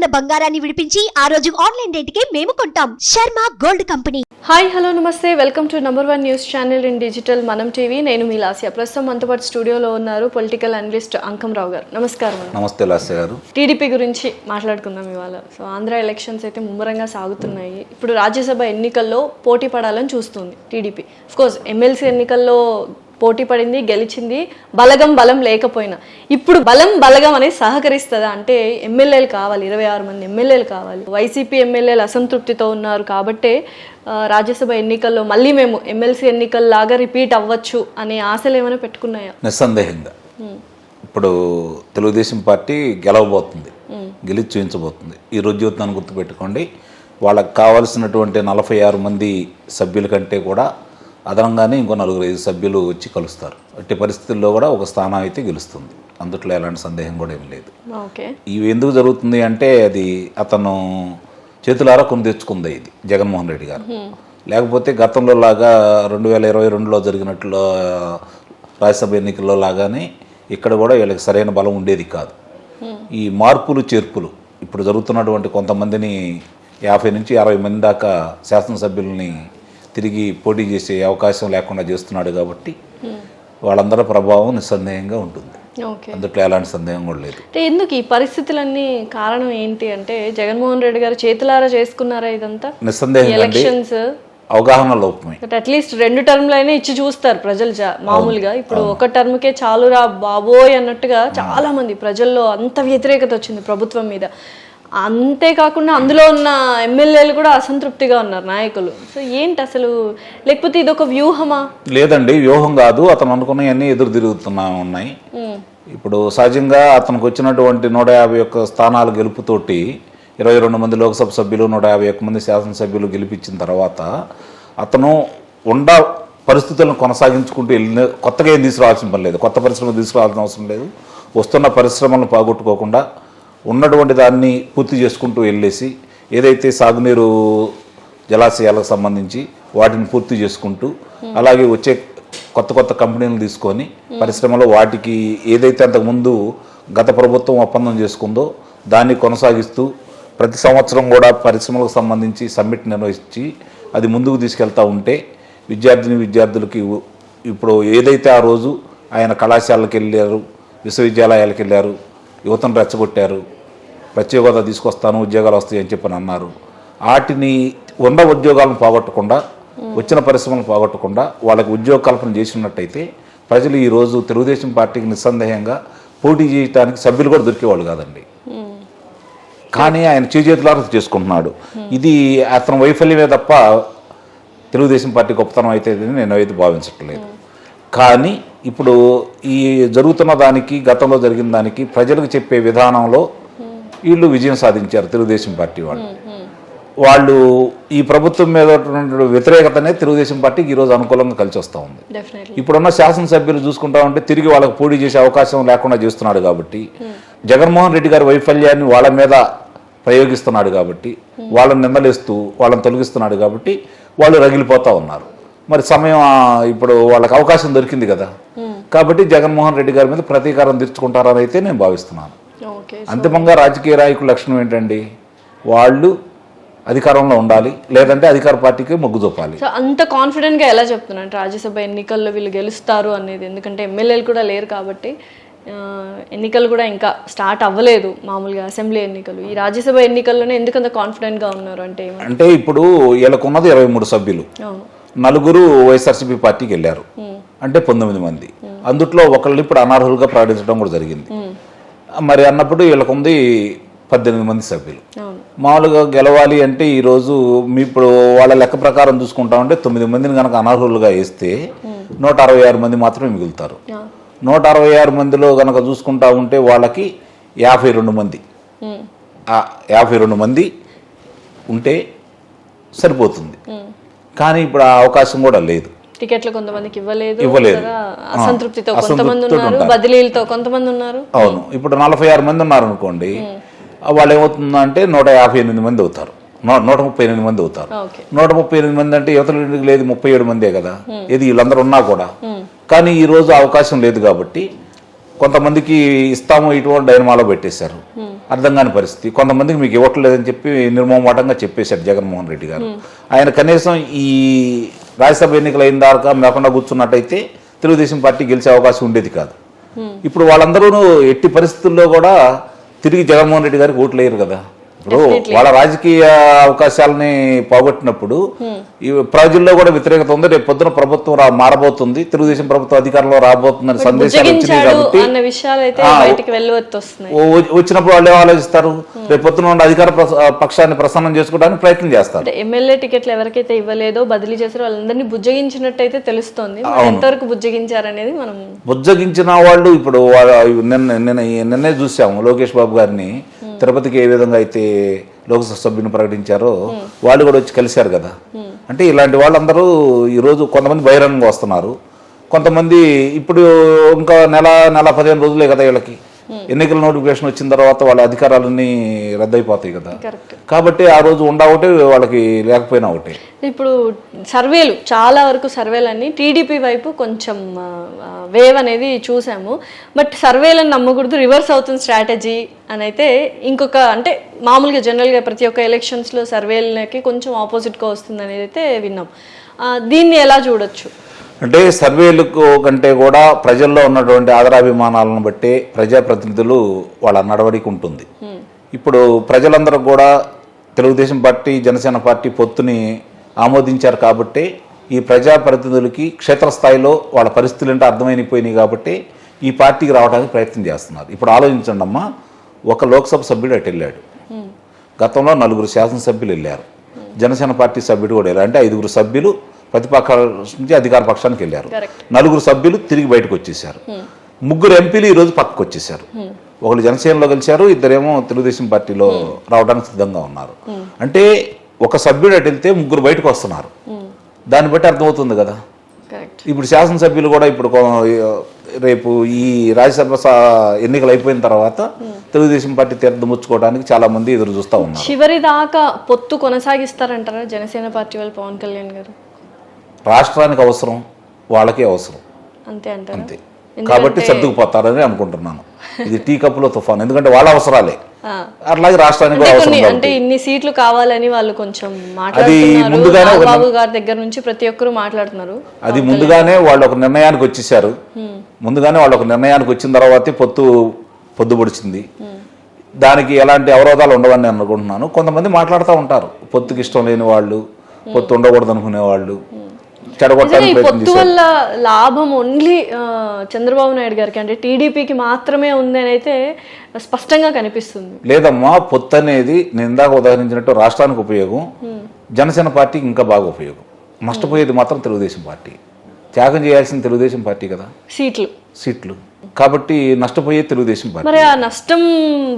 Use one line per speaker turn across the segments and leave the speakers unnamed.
ఉన్న బంగారాన్ని విడిపించి ఆ రోజు ఆన్లైన్ రేటుకే మేము కొంటాం. Sharma gold company.
Hi hello నమస్తే. Welcome to number one news channel in digital Manam TV నేను మీ లాస్య. ప్రస్తుతం మనతో పాటు స్టూడియోలో ఉన్నారు పొలిటికల్ అనలిస్ట్ అంకం రావు గారు. నమస్కారం.
నమస్తే లాస్య గారు.
టీడీపీ గురించి మాట్లాడుకుందాం ఇవాళ. సో ఆంధ్ర ఎలక్షన్స్ అయితే ముమ్మరంగా సాగుతున్నాయి. ఇప్పుడు రాజ్యసభ ఎన్నికల్లో పోటీ పడాలని చూస్తుంది టీడీపీ కోర్స్ ఎమ్మెల్సీ ఎన్నికల్లో పోటీ పడింది గెలిచింది బలగం బలం లేకపోయినా. ఇప్పుడు బలం బలగం అనేది సహకరిస్తుందా? అంటే ఎమ్మెల్యేలు కావాలి ఇరవై ఆరు మంది ఎమ్మెల్యేలు కావాలి. వైసీపీ ఎమ్మెల్యేలు అసంతృప్తితో ఉన్నారు కాబట్టే రాజ్యసభ ఎన్నికల్లో మళ్ళీ మేము ఎమ్మెల్సీ ఎన్నికల్లాగా రిపీట్ అవ్వచ్చు అనే ఆశలు ఏమైనా పెట్టుకున్నాయా?
నిస్సందేహంగా. ఇప్పుడు తెలుగుదేశం పార్టీ గెలవబోతుంది గెలిచి చూపించబోతుంది. ఈ రోజు గుర్తుపెట్టుకోండి. వాళ్ళకి కావాల్సినటువంటి నలభై ఆరు మంది సభ్యుల కంటే కూడా అదనంగానే ఇంకో నలుగురు ఐదు సభ్యులు వచ్చి కలుస్తారు. అట్టి పరిస్థితుల్లో కూడా ఒక స్థానం అయితే గెలుస్తుంది. అందుట్లో ఎలాంటి సందేహం కూడా ఏం లేదు. ఇవి ఎందుకు జరుగుతుంది అంటే అది అతను చేతులారా కొని తెచ్చుకుంది ఇది జగన్మోహన్ రెడ్డి గారు. లేకపోతే గతంలో లాగా రెండు వేల ఇరవై రెండులో జరిగినట్లు రాజ్యసభ ఎన్నికల్లో లాగానే ఇక్కడ కూడా వీళ్ళకి సరైన బలం ఉండేది కాదు. ఈ మార్పులు చేర్పులు ఇప్పుడు జరుగుతున్నటువంటి కొంతమందిని యాభై నుంచి అరవై మంది దాకా శాసనసభ్యుల్ని తిరిగి పోటీ చేసే అవకాశం లేకుండా చేస్తున్నాడు కాబట్టి వాళ్ళందరి ప్రభావం నిస్సందేహంగా ఉంటుంది.
ఓకే
అందుట్లో ఎలాంటి సందేహం కూడా లేదు.
అంటే ఎందుకు ఈ పరిస్థితులన్నీ కారణం ఏంటి అంటే జగన్మోహన్ రెడ్డి గారు చేతులారా చేసుకున్నారా ఇదంతా?
నిస్సందేహంగా
ఎలక్షన్స్
అవగాహన లోపమే.
బట్ అట్లీస్ట్ రెండు టర్మ్లు అయినా ఇచ్చి చూస్తారు ప్రజలు మామూలుగా. ఇప్పుడు ఒక టర్మ్కే చాలురా బాబోయ్ అన్నట్టుగా చాలా మంది ప్రజల్లో అంత వ్యతిరేకత వచ్చింది ప్రభుత్వం మీద. అంతేకాకుండా అందులో ఉన్న ఎమ్మెల్యేలు కూడా అసంతృప్తిగా ఉన్నారు నాయకులు. సో ఏంటి అసలు? లేకపోతే ఇది ఒక వ్యూహమా?
లేదండి వ్యూహం కాదు. అతను అనుకున్నవన్నీ ఎదురు తిరుగుతున్నా ఉన్నాయి. ఇప్పుడు సహజంగా అతనికి వచ్చినటువంటి నూట యాభై ఒక్క స్థానాలు గెలుపుతోటి ఇరవై రెండు మంది లోక్సభ సభ్యులు నూట యాభై ఒక్క మంది శాసనసభ్యులు గెలిపించిన తర్వాత అతను ఉండ పరిస్థితులను కొనసాగించుకుంటూ వెళ్ళిన కొత్తగా ఏం తీసుకురావాల్సిన పని లేదు. కొత్త పరిశ్రమ తీసుకురావాల్సిన అవసరం లేదు. వస్తున్న పరిశ్రమలను పోగొట్టుకోకుండా ఉన్నటువంటి దాన్ని పూర్తి చేసుకుంటూ వెళ్ళేసి ఏదైతే సాగునీరు జలాశయాలకు సంబంధించి వాటిని పూర్తి చేసుకుంటూ అలాగే వచ్చే కొత్త కొత్త కంపెనీలు తీసుకొని పరిశ్రమలో వాటికి ఏదైతే అంతకుముందు గత ప్రభుత్వం ఒప్పందం చేసుకుందో దాన్ని కొనసాగిస్తూ ప్రతి సంవత్సరం కూడా పరిశ్రమలకు సంబంధించి సమ్మిట్ నిర్వహించి అది ముందుకు తీసుకెళ్తా ఉంటే విద్యార్థిని విద్యార్థులకి ఇప్పుడు ఏదైతే ఆ రోజు ఆయన కళాశాలకు వెళ్ళారు విశ్వవిద్యాలయాలకు వెళ్ళారు యువతను రెచ్చగొట్టారు. ప్రత్యేక హోదా తీసుకొస్తాను ఉద్యోగాలు వస్తాయి అని చెప్పని అన్నారు. వాటిని ఉన్న ఉద్యోగాలను పోగొట్టకుండా వచ్చిన పరిశ్రమలను పోగొట్టకుండా వాళ్ళకి ఉద్యోగ కల్పన చేసినట్టయితే ప్రజలు ఈరోజు తెలుగుదేశం పార్టీకి నిస్సందేహంగా పోటీ చేయడానికి సభ్యులు కూడా దొరికేవాళ్ళు కాదండి. కానీ ఆయన చేతులారా చేసుకుంటున్నాడు. ఇది అతని వైఫల్యమే తప్ప తెలుగుదేశం పార్టీ గొప్పతనం అయితే నేను అయితే భావించట్లేదు. కానీ ఇప్పుడు ఈ జరుగుతున్న దానికి గతంలో జరిగిన దానికి ప్రజలకు చెప్పే విధానంలో వీళ్ళు విజయం సాధించారు తెలుగుదేశం పార్టీ వాళ్ళు. వాళ్ళు ఈ ప్రభుత్వం మీద వ్యతిరేకతనే తెలుగుదేశం పార్టీకి ఈరోజు అనుకూలంగా కలిసి వస్తూ ఉంది. ఇప్పుడున్న శాసనసభ్యులు చూసుకుంటా ఉంటే తిరిగి వాళ్ళకి పోటీ చేసే అవకాశం లేకుండా చేస్తున్నాడు కాబట్టి జగన్మోహన్ రెడ్డి గారి వైఫల్యాన్ని వాళ్ళ మీద ప్రయోగిస్తున్నాడు కాబట్టి వాళ్ళని నిందలేస్తూ వాళ్ళని తొలగిస్తున్నాడు కాబట్టి వాళ్ళు రగిలిపోతా ఉన్నారు. మరి సమయం ఇప్పుడు వాళ్ళకి అవకాశం దొరికింది కదా. కాబట్టి జగన్మోహన్ రెడ్డి గారి మీద ప్రతీకారం తీర్చుకుంటారని అయితే నేను భావిస్తున్నాను.
ఓకే
అంతిమంగా రాజకీయ నాయకుల లక్షణం ఏంటండి? వాళ్ళు అధికారంలో ఉండాలి లేదంటే అధికార పార్టీకి మొగ్గు చూపాలి.
అంత కాన్ఫిడెంట్గా ఎలా చెప్తున్నారు? రాజ్యసభ ఎన్నికల్లో వీళ్ళు గెలుస్తారు అనేది ఎందుకంటే ఎమ్మెల్యేలు కూడా లేరు కాబట్టి ఎన్నికలు కూడా ఇంకా స్టార్ట్ అవ్వలేదు మామూలుగా అసెంబ్లీ ఎన్నికలు. ఈ రాజ్యసభ ఎన్నికల్లోనే ఎందుకు అంత కాన్ఫిడెంట్గా ఉన్నారు అంటే
అంటే ఇప్పుడు వీళ్ళకున్నది ఇరవై మూడు సభ్యులు.
అవును.
నలుగురు వైఎస్ఆర్సీపీ పార్టీకి వెళ్ళారు. అంటే పంతొమ్మిది మంది. అందుట్లో ఒకళ్ళు ఇప్పుడు అనర్హులుగా ప్రకటించడం కూడా జరిగింది. మరి అన్నప్పుడు వీళ్ళకు ఉంది పద్దెనిమిది మంది సభ్యులు. మామూలుగా గెలవాలి అంటే ఈరోజు మీ ఇప్పుడు వాళ్ళ లెక్క ప్రకారం చూసుకుంటా ఉంటే తొమ్మిది మందిని కనుక అనర్హులుగా వేస్తే నూట అరవై ఆరు మంది మాత్రమే మిగులుతారు. నూట అరవై ఆరు మందిలో కనుక చూసుకుంటా ఉంటే వాళ్ళకి యాభై రెండు మంది. యాభై రెండు మంది ఉంటే సరిపోతుంది. కానీ ఇప్పుడు ఆ అవకాశం కూడా లేదు.
టికెట్లు కొంతమందికి ఇవ్వలేదు అసంతృప్తితో కొంతమంది ఉన్నారు
ఉంటారు.
బదిలీలతో కొంతమంది ఉన్నారు?
అవును. ఇప్పుడు నలభై ఆరు మంది ఉన్నారు అనుకోండి వాళ్ళు ఏమవుతుందంటే నూట యాభై ఎనిమిది మంది అవుతారు. నూట ముప్పై ఎనిమిది మంది అవుతారు. నూట ముప్పై ఎనిమిది మంది అంటే యువతల లేదు ముప్పై ఏడు మందే కదా? ఇది వీళ్ళందరూ ఉన్నా కూడా. కానీ ఈ రోజు అవకాశం లేదు కాబట్టి కొంతమందికి ఇస్తాము ఇటువంటి డైనమాలో పెట్టేశారు. అర్థం కాని పరిస్థితి. కొంతమందికి మీకు ఇవ్వట్లేదని చెప్పి నిర్మోహమాటంగా చెప్పేశారు జగన్మోహన్ రెడ్డి గారు. ఆయన కనీసం ఈ రాజ్యసభ ఎన్నికలు అయిన దాకా మేకుండా కూర్చున్నట్టయితే తెలుగుదేశం పార్టీ గెలిచే అవకాశం ఉండేది కాదు. ఇప్పుడు వాళ్ళందరూ ఎట్టి పరిస్థితుల్లో కూడా తిరిగి జగన్మోహన్ రెడ్డి గారికి ఓట్లు కదా. ఇప్పుడు వాళ్ళ రాజకీయ అవకాశాలని పోగొట్టినప్పుడు ఈ ప్రజల్లో కూడా వ్యతిరేకత ఉంది. రేపు పొద్దున ప్రభుత్వం మారబోతుంది. తెలుగుదేశం ప్రభుత్వం అధికారంలో రాబోతుందని సందేశాలు వచ్చినాయి కాబట్టి వచ్చినప్పుడు వాళ్ళు ఏం ఆలోచిస్తారు? రేపు పొద్దున అధికార పక్షాన్ని ప్రసన్నం చేసుకోవడానికి ప్రయత్నం చేస్తారు.
ఎమ్మెల్యే టికెట్లు ఎవరికైతే ఇవ్వలేదో బదిలీ చేశారో వాళ్ళందరినీ బుజ్జగించినట్టయితే తెలుస్తోంది. ఎంతవరకు బుజ్జగించారనేది మనం
బుజ్జగించిన వాళ్ళు ఇప్పుడు నిన్న నిన్న నిన్నే చూసాము లోకేష్ బాబు గారిని. తిరుపతికి ఏ విధంగా అయితే లోక్సభ సభ్యుని ప్రకటించారో వాళ్ళు కూడా వచ్చి కలిశారు కదా. అంటే ఇలాంటి వాళ్ళందరూ ఈరోజు కొంతమంది బహిరంగంగా వస్తున్నారు. కొంతమంది ఇప్పుడు ఇంకా నెల నెల పదిహేను రోజులే కదా వీళ్ళకి. ఎన్నికల నోటిఫికేషన్ వచ్చిన తర్వాత వాళ్ళ అధికారాలన్నీ రద్దయిపోతాయి కదా.
కరెక్ట్
కాబట్టి ఆ రోజు ఉండా ఒకటే వాళ్ళకి లేకపోయినా ఒకటే.
ఇప్పుడు సర్వేలు చాలా వరకు సర్వేలు అన్ని టీడీపీ వైపు కొంచెం వేవ్ అనేది చూసాము. బట్ సర్వేలను నమ్మకూడదు రివర్స్ అవుతుంది స్ట్రాటజీ అని అయితే ఇంకొక అంటే మామూలుగా జనరల్గా ప్రతి ఒక్క ఎలక్షన్స్లో సర్వేలకి కొంచెం ఆపోజిట్గా వస్తుంది అనేది అయితే విన్నాం దీన్ని ఎలా చూడొచ్చు?
అంటే సర్వేలకు కంటే కూడా ప్రజల్లో ఉన్నటువంటి ఆదరాభిమానాలను బట్టి ప్రజాప్రతినిధులు వాళ్ళ నడవడిక ఉంటుంది. ఇప్పుడు ప్రజలందరూ కూడా తెలుగుదేశం పార్టీ జనసేన పార్టీ పొత్తుని ఆమోదించారు కాబట్టి ఈ ప్రజాప్రతినిధులకి క్షేత్రస్థాయిలో వాళ్ళ పరిస్థితులు ఏంటో అర్థమైపోయినాయి కాబట్టి ఈ పార్టీకి రావడానికి ప్రయత్నం చేస్తున్నారు. ఇప్పుడు ఆలోచించండి అమ్మా ఒక లోక్సభ సభ్యుడు అటు వెళ్ళాడు. గతంలో నలుగురు శాసనసభ్యులు వెళ్ళారు. జనసేన పార్టీ సభ్యుడు కూడా వెళ్ళారు అంటే ఐదుగురు సభ్యులు ప్రతిపక్ష నుంచి అధికార పక్షానికి వెళ్ళారు. నలుగురు సభ్యులు తిరిగి బయటకు వచ్చేసారు ముగ్గురు ఎంపీలు ఈ రోజు పక్కకు వచ్చేసారు ఒకళ్ళు జనసేనలో గెలిచారు ఇద్దరేమో తెలుగుదేశం పార్టీలో రావడానికి సిద్ధంగా ఉన్నారు. అంటే ఒక సభ్యుడు అటు వెళ్తే ముగ్గురు బయటకు వస్తున్నారు. దాన్ని బట్టి అర్థమవుతుంది కదా? ఇప్పుడు శాసనసభ్యులు కూడా ఇప్పుడు రేపు ఈ రాజ్యసభ ఎన్నికలు అయిపోయిన తర్వాత తెలుగుదేశం పార్టీ తీర్థం ముచ్చుకోవడానికి చాలా మంది ఎదురు చూస్తూ ఉన్నారు.
చివరి దాకా పొత్తు కొనసాగిస్తారంటారా జనసేన పార్టీ వాళ్ళు పవన్ కళ్యాణ్ గారు?
రాష్ట్రానికి అవసరం వాళ్ళకే అవసరం.
అంతే
అంతే. కాబట్టి సర్దుకుపోతారని అనుకుంటున్నాను. ఇది టీ కప్పులో తుఫాన్. ఎందుకంటే వాళ్ళ అవసరాలే. అట్లాగే రాష్ట్రానికి అవసరం.
అంటే ఇన్ని సీట్లు కావాలని వాళ్ళు కొంచెం మాట్లాడుతున్నారు.
ముందుగానే
బాబు గారి దగ్గర నుంచి ప్రతి ఒక్కరు మాట్లాడుతున్నారు.
అది ముందుగానే వాళ్ళు ఒక నిర్ణయానికి వచ్చేసారు ముందుగానే వాళ్ళు ఒక నిర్ణయానికి వచ్చిన తర్వాతే పొత్తు పొద్దు పొడిచింది దానికి ఎలాంటి అవరోధాలు ఉండవని నేను అనుకుంటున్నాను. కొంతమంది మాట్లాడుతూ ఉంటారు. పొత్తుకి ఇష్టం లేని వాళ్ళు పొత్తు ఉండకూడదు అనుకునే వాళ్ళు చెడగొట్టడానికి
పొత్తు వల్ల లాభం ఓన్లీ చంద్రబాబు నాయుడు గారికి అంటే టీడీపీకి మాత్రమే ఉంది అని అయితే స్పష్టంగా కనిపిస్తుంది.
లేదమ్మా పొత్తు అనేది నేను ఇందాక ఉదాహరించినట్టు రాష్ట్రానికి ఉపయోగం జనసేన పార్టీకి ఇంకా బాగా ఉపయోగం. నష్టపోయేది మాత్రం తెలుగుదేశం పార్టీ. త్యాగం చేయాల్సిన తెలుగుదేశం పార్టీ కదా?
సీట్లు.
సీట్లు. కాబట్టి నష్టపోయేది తెలుగుదేశం పార్టీ.
మరి ఆ నష్టం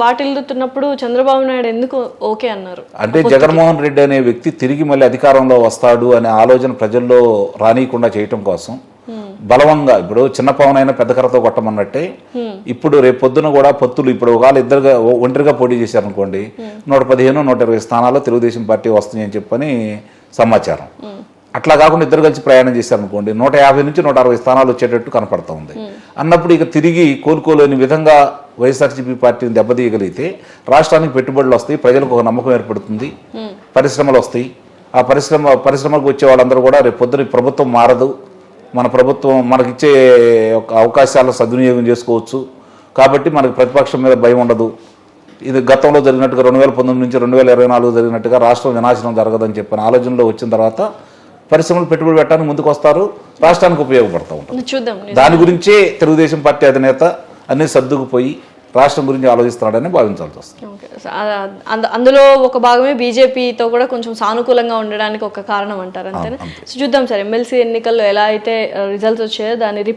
వాటిల్లుతున్నప్పుడు చంద్రబాబు నాయుడు ఎందుకు ఓకే అన్నారు?
అంటే జగన్మోహన్ రెడ్డి అనే వ్యక్తి తిరిగి మళ్ళీ అధికారంలో వస్తాడు అనే ఆలోచన ప్రజల్లో రానియకుండా చేయటం కోసం బలవంగా ఇప్పుడు చిన్న పవన్ అయినా పెద్ద కర్రతో కొట్టమన్నట్టే ఇప్పుడు రేపు పొద్దున కూడా పొత్తులు ఇప్పుడు ఒకవేళ ఇద్దరుగా ఒంటరిగా పోటీ చేశారనుకోండి నూట పదిహేను నూట ఇరవై స్థానాల్లో తెలుగుదేశం పార్టీ వస్తుంది అని చెప్పని సమాచారం. అట్లా కాకుండా ఇద్దరు కలిసి ప్రయాణం చేశారనుకోండి నూట యాభై నుంచి నూట అరవై స్థానాలు వచ్చేటట్టు కనపడతా ఉంది. అన్నప్పుడు ఇక తిరిగి కోలుకోలేని విధంగా వైఎస్ఆర్సీపీ పార్టీని దెబ్బతీయగలిగితే రాష్ట్రానికి పెట్టుబడులు వస్తాయి ప్రజలకు ఒక నమ్మకం ఏర్పడుతుంది పరిశ్రమలు వస్తాయి. ఆ పరిశ్రమ పరిశ్రమలకు వచ్చే వాళ్ళందరూ కూడా రేపు పొద్దున ప్రభుత్వం మారదు. మన ప్రభుత్వం మనకిచ్చే ఒక అవకాశాలను సద్వినియోగం చేసుకోవచ్చు. కాబట్టి మనకు ప్రతిపక్షం మీద భయం ఉండదు. ఇది గతంలో జరిగినట్టుగా రెండు వేల పంతొమ్మిది నుంచి రెండు వేల ఇరవై నాలుగు జరిగినట్టుగా రాష్ట్రం వినాశనం జరగదని చెప్పిన ఆలోచనలో వచ్చిన తర్వాత పరిశ్రమలు పెట్టుబడి పెట్టడానికి ముందుకు వస్తారు రాష్ట్రానికి ఉపయోగపడతా ఉంటారు
చూద్దాం
దాని గురించే తెలుగుదేశం పార్టీ అధినేత అన్ని సర్దుకుపోయి రాష్ట్రం గురించి ఆలోచిస్తున్నాడని భావించాల్సి వస్తుంది.
అందులో ఒక భాగమే బీజేపీతో కూడా కొంచెం సానుకూలంగా ఉండడానికి ఒక కారణం అంటారు అంతేనా? చూద్దాం సార్ ఎమ్మెల్సీ ఎన్నికల్లో ఎలా అయితే రిజల్ట్స్ వచ్చాయో దాన్ని